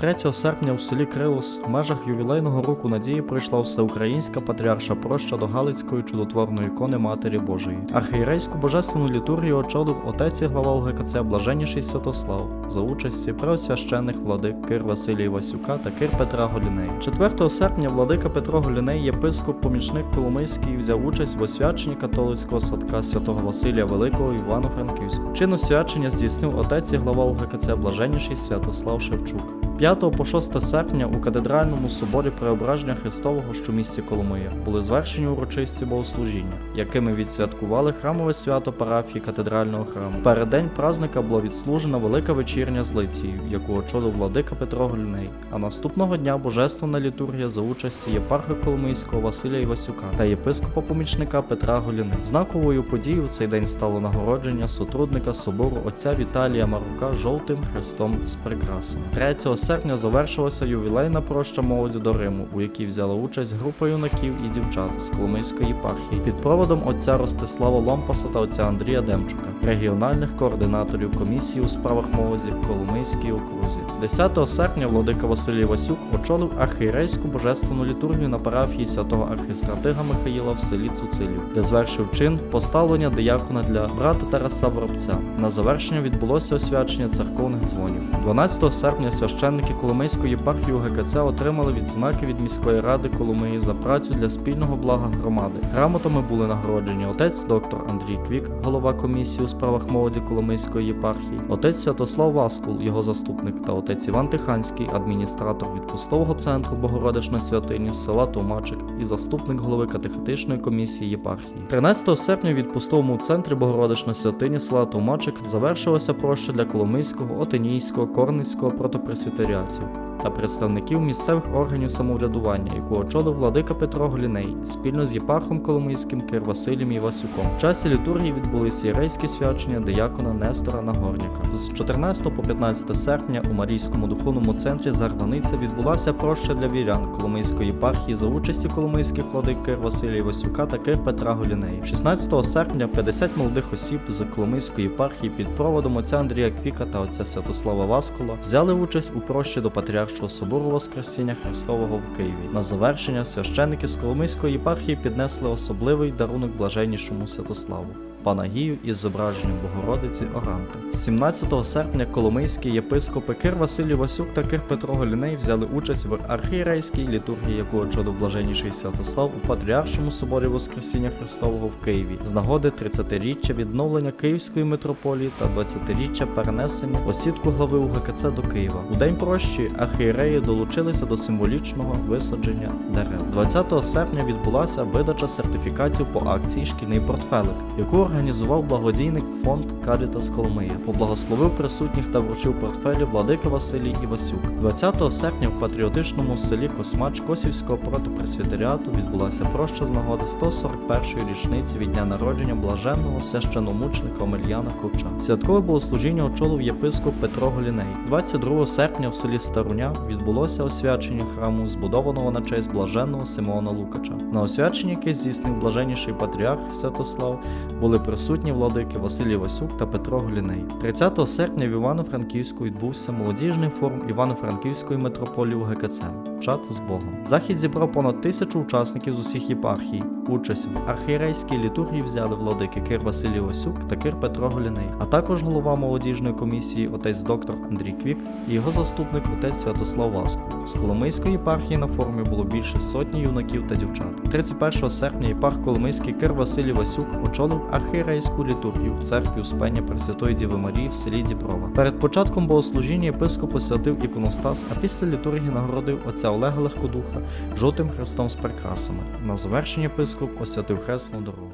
3 серпня у селі Крилос в межах ювілейного року надії пройшла всеукраїнська патріарша проща до Галицької чудотворної ікони Матері Божої. Архієрейську божественну літургію очолив отець і глава УГКЦ Блаженніший Святослав за участі преосвящених владик Кир Василія Васюка та Кир Петра Голіней. 4 серпня владика Петро Голіней, єпископ помічник Коломийський, взяв участь в освяченні католицького садка святого Василія Великого Івано-Франківську. Чин освячення здійснив отець і глава УГКЦ Блаженніший Святослав Шевчук. 5 по 6 серпня у катедральному соборі Преображення Христового, що в місті Коломия, були звершені урочисті богослужіння, якими відсвяткували храмове свято парафії катедрального храму. Переддень празника була відслужена велика вечірня з лицією, яку очолив владика Петро Гольний. А наступного дня божественна літургія за участі єпарха Коломийського Василя Івасюка та єпископа помічника Петра Голіни. Знаковою подією в цей день стало нагородження сотрудника собору отця Віталія Марука жовтим хрестом з прикрасами. 3 серпня завершилася ювілейна проща молоді до Риму, у якій взяла участь група юнаків і дівчат з Коломийської єпархії під проводом отця Ростислава Ломпаса та отця Андрія Демчука, регіональних координаторів комісії у справах молоді Коломийській окрузі. 10 серпня владика Василій Васюк очолив архієрейську божественну літургію на парафії святого архістратига Михаїла в селі Цуцилів, де звершив чин поставлення диякона для брата Тараса Воробця. На завершення відбулося освячення церковних дзвонів. 12 серпня священники Коломийської єпархії УГКЦ отримали відзнаки від міської ради Коломиї за працю для спільного блага громади. Грамотами були нагороджені отець доктор Андрій Квік, голова комісії у справах молоді Коломийської єпархії, отець Святослав Васкул, його заступник, та отець Іван Тиханський, адміністратор відпустового центру Богородична святині села Томачик і заступник голови катехетичної комісії єпархії. 13 серпня в відпустовому центрі Богородична святині села Томачик завершилася проща для Коломийського, Отинійського, Корницького протопресвітеріатів Та представників місцевих органів самоврядування, яку очолив владика Петро Голіней спільно з єпархом Коломийським Кир Василієм Івасюком. В часі літургії відбулися єрейські свячення диякона Нестора Нагорняка. З 14 по 15 серпня у Марійському духовному центрі Зарваниця відбулася проща для вірян Коломийської єпархії за участі коломийських владик Кир Василія Івасюка та Кир Петра Голінея. 16 серпня 50 молодих осіб з Коломийської єпархії під проводом отця Андрія Квіка та отця Святослава Васкола взяли участь у прощі до Патріаршого собору Воскресіння Христового в Києві. На завершення священники з Коломийської єпархії піднесли особливий дарунок блаженнішому Святославу. Панагію із зображенням Богородиці Оранти. 17 серпня коломийські єпископи Кир Василій Васюк та Кир Петро Голіней взяли участь в архієрейській літургії, яку очолив блаженніший Святослав у Патріаршому соборі Воскресіння Христового в Києві з нагоди 30-річчя відновлення Київської митрополії та 20-річчя перенесення осідку глави УГКЦ до Києва. У день прощі архієреї долучилися до символічного висадження дерев. 20 серпня відбулася видача сертифікатів по акції Шкільний портфелик, яку організував благодійник фонд Карітас Коломия. Поблагословив присутніх та вручив портфелі владика Василій Івасюк. 20 серпня в патріотичному селі Космач Косівського протопресвітеріату відбулася проща з нагоди 141-ї річниці від дня народження блаженного священомучника Омельяна Ковча. Святкове богослужіння очолив єпископ Петро Голіней. 22 серпня в селі Старуня відбулося освячення храму, збудованого на честь блаженного Симеона Лукача. На освяченні, яке здійснив блаженніший патріарх Святослав, були присутні владики Василій Васюк та Петро Голіней. 30 серпня в Івано-Франківську відбувся молодіжний форум Івано-Франківської митрополії УГКЦ Чат з Богом. Захід зібрав понад тисячу учасників з усіх єпархій. Участь в архієрейській літургії взяли владики Кир Василій Васюк та Кир Петро Голіней, а також голова молодіжної комісії отець доктор Андрій Квік і його заступник отець Святослав Васко. З Коломийської єпархії на форумі було більше сотні юнаків та дівчат. 31 серпня єпарх Коломийський Кир Василій Васюк очолив архієрейську літургію в церкві Успення Пресвятої Діви Марії в селі Діброва. Перед початком богослужіння єпископ освятив іконостас, а після літургії нагородив отця Олега Легкодуха жовтим хрестом з прикрасами. На завершення єпископ освятив хресну дорогу.